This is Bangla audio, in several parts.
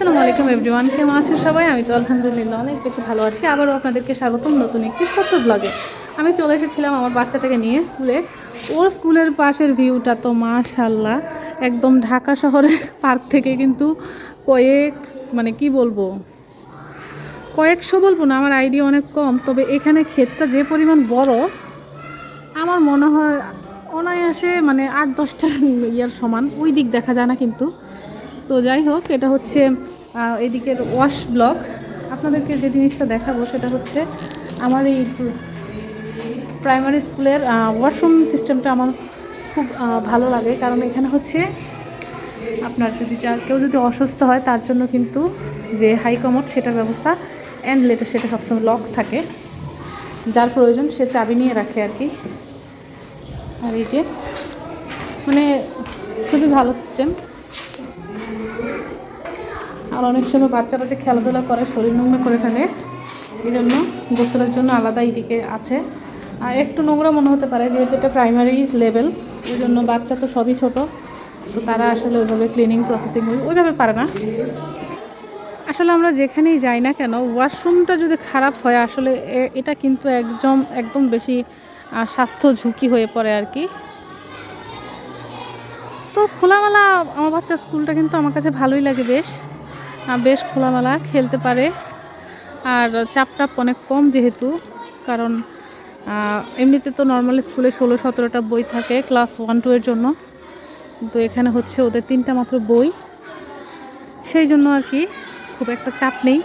আসসালামু আলাইকুম এভরিওয়ান, কেমন আছেন সবাই? আমি তো আলহামদুলিল্লাহ অনেক বেশি ভালো আছি। আবারও আপনাদেরকে স্বাগতম নতুন একটি ছোট্ট ব্লগে আমি চলে এসেছিলাম আমার বাচ্চাটাকে নিয়ে স্কুলে। ওর স্কুলের পাশের ভিউটা তো মাশাল্লাহ একদম ঢাকা শহরের পার্ক থেকে কিন্তু কয়েক মানে কি বলব? কয়েকশো বলব না, আমার আইডিয়া অনেক কম। তবে এখানে ক্ষেতটা যে পরিমাণ বড়, আমার মনে হয় অনায়াসে মানে আট দশটা ইয়ার সমান। ওই দিক দেখা যায় না কিন্তু। তো যাই হোক, এটা হচ্ছে এদিকের ওয়াশ ব্লক। আপনাদেরকে যে জিনিসটা দেখাবো সেটা হচ্ছে আমার এই প্রাইমারি স্কুলের ওয়াশরুম সিস্টেমটা আমার খুব ভালো লাগে। কারণ এখানে হচ্ছে আপনার যদি যা, কেউ যদি অসুস্থ হয়, তার জন্য কিন্তু যে হাই সেটার ব্যবস্থা অ্যান্ড লেটার সেটা সবসময় লক থাকে। যার প্রয়োজন সে চাবি নিয়ে রাখে আর কি। আর এই যে মানে খুবই ভালো সিস্টেম আর অনেক সময় বাচ্চারা যে খেলাধুলা করে, শরীর নোংরা করে ফেলে। এই জন্য গোসলের জন্য আলাদা এদিকে আছে। আর একটু নোংরা মনে হতে পারে, যেহেতু এটা প্রাইমারি লেভেল ওই জন্য বাচ্চা তো সবই ছোট। তো তারা আসলে ওইভাবে ক্লিনিং প্রসেসিং ওইভাবে পারে না। আসলে আমরা যেখানেই যাই না কেন ওয়াশরুমটা যদি খারাপ হয়, আসলে এটা কিন্তু একদম একদম বেশি স্বাস্থ্য ঝুঁকি হয়ে পড়ে আর কি। তো খোলামেলা, আমার বাচ্চার স্কুলটা কিন্তু আমার কাছে ভালোই লাগে বেশ। বেশ খোলামেলা খেলতে পারে। আর চাপ টাপ অনেক কম যেহেতু, কারণ এমনিতে তো নর্মাল স্কুলে ষোলো সতেরোটা বই থাকে ক্লাস ওয়ান টু এর জন্য। তো এখানে হচ্ছে ওদের তিনটা মাত্র বই। সেই জন্য আর কি খুব একটা চাপ নেই।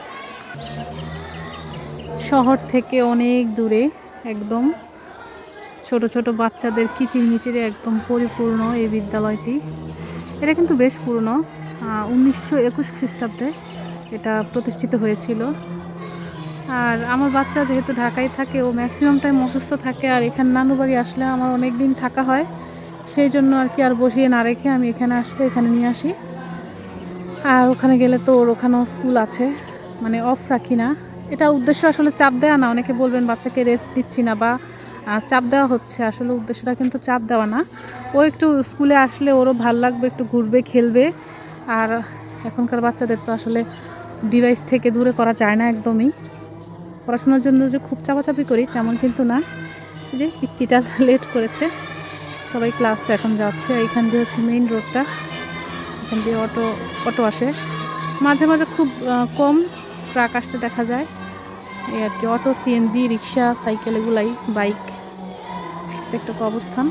শহর থেকে অনেক দূরে একদম। ছোট ছোট বাচ্চাদের কিচিরমিচিরে একদম পরিপূর্ণ এই বিদ্যালয়টি। এটা কিন্তু বেশ পুরনো। উনিশশো একুশ খ্রিস্টাব্দে এটা প্রতিষ্ঠিত হয়েছিল। আর আমার বাচ্চা যেহেতু ঢাকায় থাকে, ও ম্যাক্সিমাম টাইম অসুস্থ থাকে, আর এখানে নানু বাড়ি আসলে আমার অনেক দিন থাকা হয়, সেই জন্য আর কি আর বসিয়ে না রেখে আমি এখানে আসলে এখানে নিয়ে আসি। আর ওখানে গেলে তো ওর ওখানেও স্কুল আছে মানে অফ রাখি না। এটা উদ্দেশ্য আসলে চাপ দেওয়া না, অনেকে বলবেন বাচ্চাকে রেস্ট দিচ্ছি না বা চাপ দেওয়া হচ্ছে। আসলে উদ্দেশ্যটা কিন্তু চাপ দেওয়া না। ও একটু স্কুলে আসলে ওরও ভালো লাগবে, একটু ঘুরবে, খেলবে। আর এখনকার বাচ্চাদের তো আসলে ডিভাইস থেকে দূরে করা যায় না একদমই। পড়াশোনার জন্য যে খুব চাপাচাপি করি তেমন কিন্তু না। যে পিচ্চিটা লেট করেছে। সবাই ক্লাসে এখন যাচ্ছে। এইখান দিয়ে হচ্ছে মেইন রোডটা এখান দিয়ে অটো অটো আসে। মাঝে মাঝে খুব কম ট্রাক আসতে দেখা যায়। এই আর কি অটো সিএনজি রিক্সা সাইকেল এগুলাই বাইক একটা অবস্থান।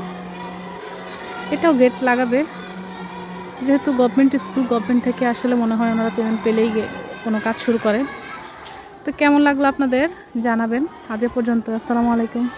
এটাও গেট লাগাবে। যেহেতু গভর্নমেন্ট স্কুল গভর্নমেন্ট থেকে আসলে মনে হয় ওনারা পেমেন্ট পেলেই কোনো কাজ শুরু করে। তো কেমন লাগল আপনাদের? জানাবেন। আজ পর্যন্ত। আসসালামু আলাইকুম।